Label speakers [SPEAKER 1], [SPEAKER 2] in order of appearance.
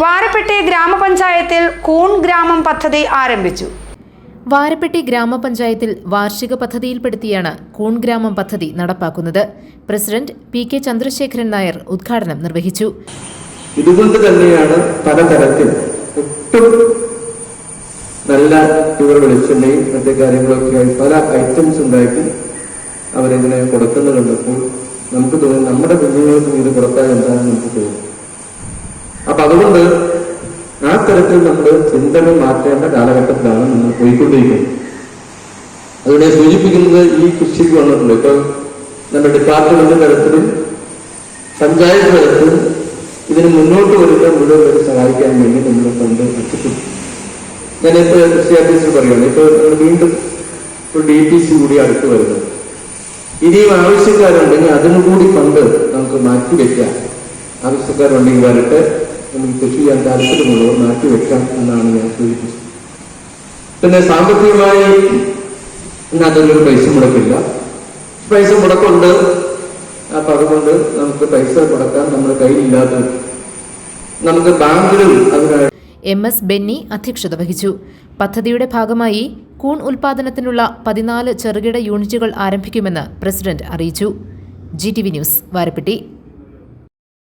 [SPEAKER 1] വാരപ്പെട്ടി ഗ്രാമപഞ്ചായത്തിൽ കൂൺ ഗ്രാമം പദ്ധതി ആരംഭിച്ചു.
[SPEAKER 2] വാരപ്പെട്ടി ഗ്രാമപഞ്ചായത്തിൽ വാർഷിക പദ്ധതിയിൽപ്പെടുത്തിയാണ് കൂൺ ഗ്രാമം പദ്ധതി നടപ്പാക്കുന്നത്. President P K Chandrasekharan Nair ഉദ്ഘാടനം നിർവഹിച്ചു.
[SPEAKER 3] ഇതുകൊണ്ട് തന്നെയാണ് പലതരത്തിൽ ഒട്ടും നല്ല വെളിച്ചെണ്ണയും മറ്റു കാര്യങ്ങളൊക്കെ ആയി പല ഐറ്റംസ് ഉണ്ടാക്കി അവരിങ്ങനെ കൊടുക്കുന്നത് കണ്ടപ്പോൾ നമുക്ക് തോന്നി നമ്മുടെ കുഞ്ഞുങ്ങൾക്കും ഇത് കൊടുത്താൽ എന്താണെന്ന് നമുക്ക് തോന്നി. അപ്പൊ അതുകൊണ്ട് ആ തരത്തിൽ നമ്മൾ ചിന്തകൾ മാറ്റേണ്ട കാലഘട്ടത്തിലാണ് നമ്മൾ പോയിക്കൊണ്ടിരിക്കുന്നത്. ഞാൻ സൂചിപ്പിക്കുന്നത് ഈ കൃഷിക്ക് വന്നിട്ടുണ്ട്. ഇപ്പൊ നമ്മുടെ ഡിപ്പാർട്ട്മെന്റ് തലത്തിലും പഞ്ചായത്ത് തലത്തിലും ഇതിന് മുന്നോട്ട് വരുന്ന മുഴുവൻ പേരെ സഹായിക്കാൻ വേണ്ടി നമ്മൾ കൊണ്ട് ഞാൻ ഞാനിപ്പോ കൃഷി ഓഫീസിൽ പറയുകയാണ് ഇപ്പൊ വീണ്ടും ഇപ്പൊ ഡി പി സി കൂടി അടുത്ത് വരുന്നു. ഇനിയും ആവശ്യക്കാരുണ്ടെങ്കിൽ അതിനും കൂടി നമുക്ക് മാറ്റി വെക്കാം. ആവശ്യക്കാരുണ്ടെങ്കിൽ വരട്ടെ നമുക്ക് കൃഷി ചെയ്യാൻ താല്പര്യമുള്ളവർ മാറ്റി വെക്കാം എന്നാണ് ഞാൻ സൂചിപ്പിച്ചത്. പിന്നെ സാമ്പത്തികമായി അതിനൊരു പൈസ മുടക്കില്ല. പൈസ മുടക്കുണ്ട്. അപ്പൊ അതുകൊണ്ട് നമുക്ക് പൈസ മുടക്കാൻ നമ്മുടെ കയ്യിലില്ലാത്ത നമുക്ക് ബാങ്കിലും അതിനായി
[SPEAKER 2] എം എസ് ബെന്നി അധ്യക്ഷത വഹിച്ചു. പദ്ധതിയുടെ ഭാഗമായി കൂൺ ഉൽപാദനത്തിനുള്ള പതിനാല് ചെറുകിട യൂണിറ്റുകൾ ആരംഭിക്കുമെന്ന് പ്രസിഡന്റ് അറിയിച്ചു. G T V news Varappetty.